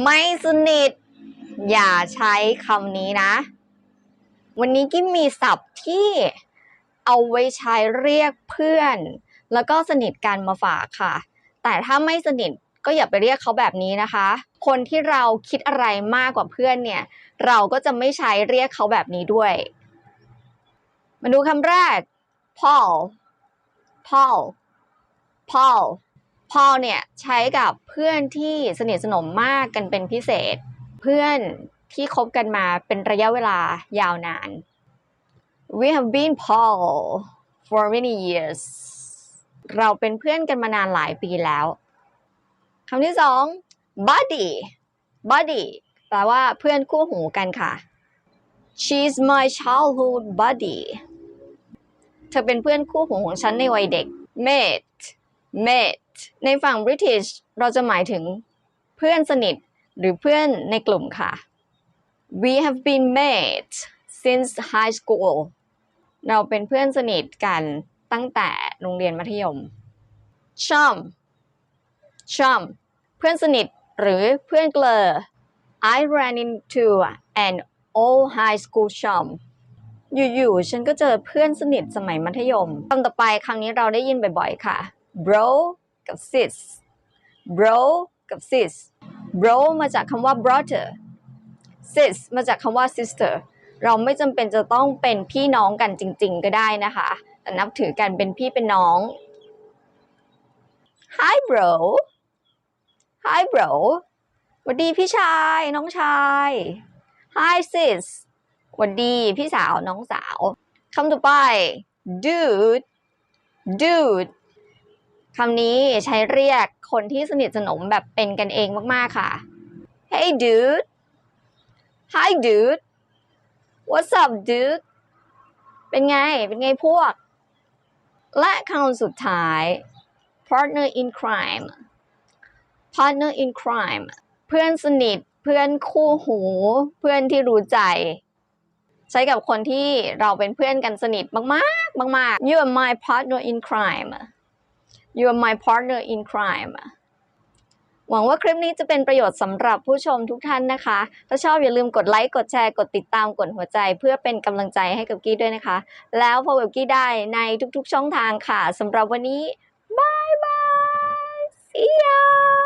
ไม่สนิท อย่าใช้คำนี้นะ วันนี้กิ๊มมีศัพท์ที่เอาไว้ใช้เรียกเพื่อน แล้วก็สนิทกันมาฝากค่ะ แต่ถ้าไม่สนิทก็อย่าไปเรียกเขาแบบนี้นะคะ คนที่เราคิดอะไรมากกว่าเพื่อนเนี่ย เราก็จะไม่ใช้เรียกเขาแบบนี้ด้วย มาดูคำแรก Paul Paul Paul Paul เนี่ยใช้กับเพื่อนที่สนิทสนมมากกันเป็นพิเศษ เพื่อนที่คบกันมาเป็นระยะเวลายาวนาน We have been Paul for many years เราเป็นเพื่อนกันมานานหลายปีแล้วคำที่สอง buddy buddy แปลว่าเพื่อนคู่หูกันค่ะ She's my childhood buddy เธอเป็นเพื่อนคู่หูของฉันในวัยเด็ก mate mate ในฝั่ง British เราจะหมายถึงเพื่อนสนิทหรือเพื่อนในกลุ่มค่ะ We have been mates since high school เราเป็นเพื่อนสนิทกันตั้งแต่โรงเรียนมัธยม chum chum เพื่อนสนิทหรือเพื่อนเกลอ I ran into an old high school chum อยู่ๆ ฉันก็เจอเพื่อนสนิทสมัยมัธยมคำต่อไปครั้งนี้เราได้ยินบ่อยๆ ค่ะ bro กับ sis bro กับ sis bro มาจากคำว่า brother sis มาจากคำว่า sister เราไม่จำเป็นจะต้องเป็นพี่น้องกันจริง ๆ ก็ได้นะคะแต่นับถือกันเป็นพี่เป็นน้อง Hi bro Hi bro หวัดดีพี่ชายน้องชาย Hi sis หวัดดีพี่สาวน้องสาวคำต่อไป dude dude คำนี้ใช้เรียกคนที่สนิทสนมแบบเป็นกันเองมากๆค่ะ Hey dude Hi dude What's up dude เป็นไง เป็นไงพวก และคำสุดท้าย partner in crime partner in crime เพื่อนสนิท เพื่อนคู่หู เพื่อนที่รู้ใจ ใช้กับคนที่เราเป็นเพื่อนกันสนิทมากๆ มากๆ you are my partner in crime you're my partner in crime หวังว่าคลิปนี้จะเป็นประโยชน์สำหรับผู้ชมทุกท่านนะคะ ถ้าชอบอย่าลืมกดไลค์ กดแชร์ กดติดตาม กดหัวใจ เพื่อเป็นกำลังใจให้กับกี้ด้วยนะคะ แล้วพบกับกี้ได้ในทุกๆช่องทางค่ะสำหรับวันนี้บายบาย see ya